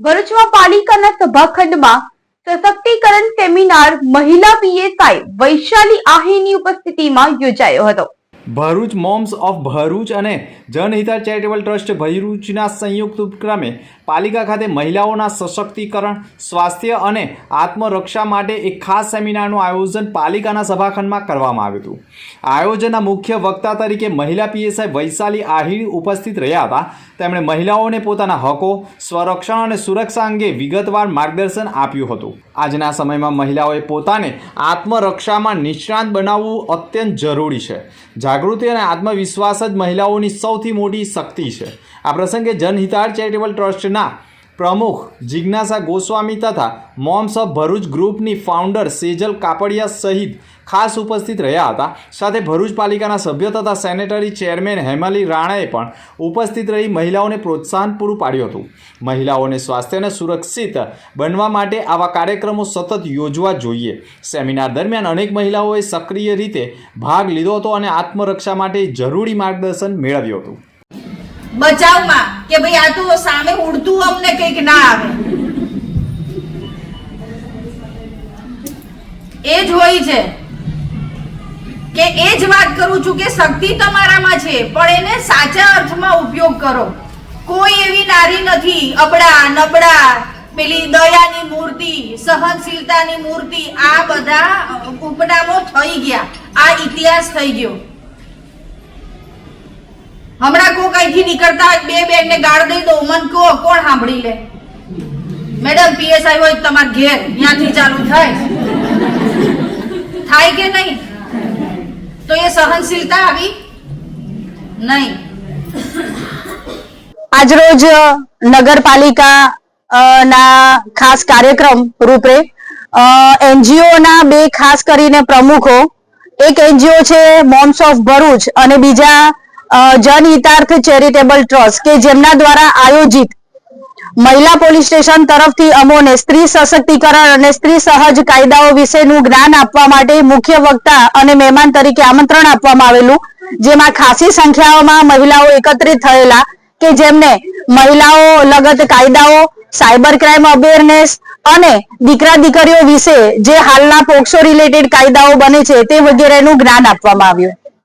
ભરૂચમાં પાલિકાના સભાખંડમાં સશક્તિકરણ સેમિનાર મહિલા પીએસઆઈ વૈશાલી આહીની ઉપસ્થિતિમાં યોજાયો હતો. ભરૂચ મોમ્સ ઓફ ભરૂચ અને જનહિતા ચેરિટેબલ ટ્રસ્ટ ભરૂચના સંયુક્ત ઉપક્રમે પાલિકા ખાતે મહિલાઓના સશક્તિકરણ, સ્વાસ્થ્ય અને આત્મરક્ષા માટે એક ખાસ સેમિનારનું આયોજન પાલિકાના સભાખંડમાં કરવામાં આવ્યું હતું. આયોજનના મુખ્ય વક્તા તરીકે મહિલા પીએસઆઈ વૈશાલી આહિર ઉપસ્થિત રહ્યા હતા. તેમણે મહિલાઓને પોતાના હકો, સ્વરક્ષણ અને સુરક્ષા અંગે વિગતવાર માર્ગદર્શન આપ્યું હતું. આજના સમયમાં મહિલાઓએ પોતાને આત્મરક્ષામાં નિષ્ણાંત બનાવવું અત્યંત જરૂરી છે. જાગૃતિ અને આત્મવિશ્વાસ જ મહિલાઓની સૌથી મોટી શક્તિ છે. આ પ્રસંગે જનહિતાર ચેરિટેબલ ટ્રસ્ટના પ્રમુખ જિજ્ઞાસા ગોસ્વામી તથા મોમ્સ ઓફ ભરૂચ ગ્રુપની ફાઉન્ડર સેજલ કાપડિયા સહિત ખાસ ઉપસ્થિત રહ્યા હતા. સાથે ભરૂચ પાલિકાના સભ્યો તથા સેનેટરી ચેરમેન હેમાલી રાણાએ પણ ઉપસ્થિત રહી મહિલાઓને પ્રોત્સાહન પૂરું પાડ્યું હતું. મહિલાઓને સ્વાસ્થ્યને સુરક્ષિત બનવા માટે આવા કાર્યક્રમો સતત યોજવા જોઈએ. સેમિનાર દરમિયાન અનેક મહિલાઓએ સક્રિય રીતે ભાગ લીધો હતો અને આત્મરક્ષા માટે જરૂરી માર્ગદર્શન મેળવ્યું હતું. બચાવમાં કે ભાઈ આ તો સામે ઉડતું અમને કંઈક ના આવે. એ જ હોય છે. કે એ જ વાત કરું છું કે શક્તિ તમારામાં છે, પણ એને સાચા અર્થમાં ઉપયોગ કરો. કોઈ એવી નારી નથી અબડા નબળા, પેલી દયાની મૂર્તિ, સહનશીલતાની મૂર્તિ, આ બધા ઉપનામો થઈ ગયા. આ ઇતિહાસ થઈ ગયો. અહીંથી નીકળતા બે બેન ને ગાળ દઈ દો, મન કહો, કોણ સાંભળી લે? મેડમ, પીએસઆઈ હોય તમારા ઘેર, ત્યાંથી ચાલુ થાય. થાય કે નહીં? તો એ સહનશીલતા આવી? નહીં. આજરોજ નગરપાલિકા ના ખાસ કાર્યક્રમ રૂપે એનજીઓ ના બે ખાસ કરીને પ્રમુખો, એક એનજીઓ છે મોમ્સ ઓફ ભરૂચ અને બીજા જનહિતાર્થ ચેરિટેબલ ટ્રસ્ટ કે જેમના દ્વારા આયોજિત મહિલા પોલીસ સ્ટેશન તરફથી અમોને સ્ત્રી સશક્તિકરણ અને સ્ત્રી સહજ કાયદાઓ વિશેનું જ્ઞાન આપવા માટે મુખ્ય વક્તા અને મહેમાન તરીકે આમંત્રણ આપવામાં આવેલું, જેમાં ખાસી સંખ્યાઓમાં મહિલાઓ એકત્રિત થયેલા કે જેમને મહિલાઓ લગત કાયદાઓ, સાયબર ક્રાઇમ અવેરનેસ અને દીકરા દીકરીઓ વિશે જે હાલના પોક્સો રિલેટેડ કાયદાઓ બને છે તે વગેરેનું જ્ઞાન આપવામાં આવ્યું.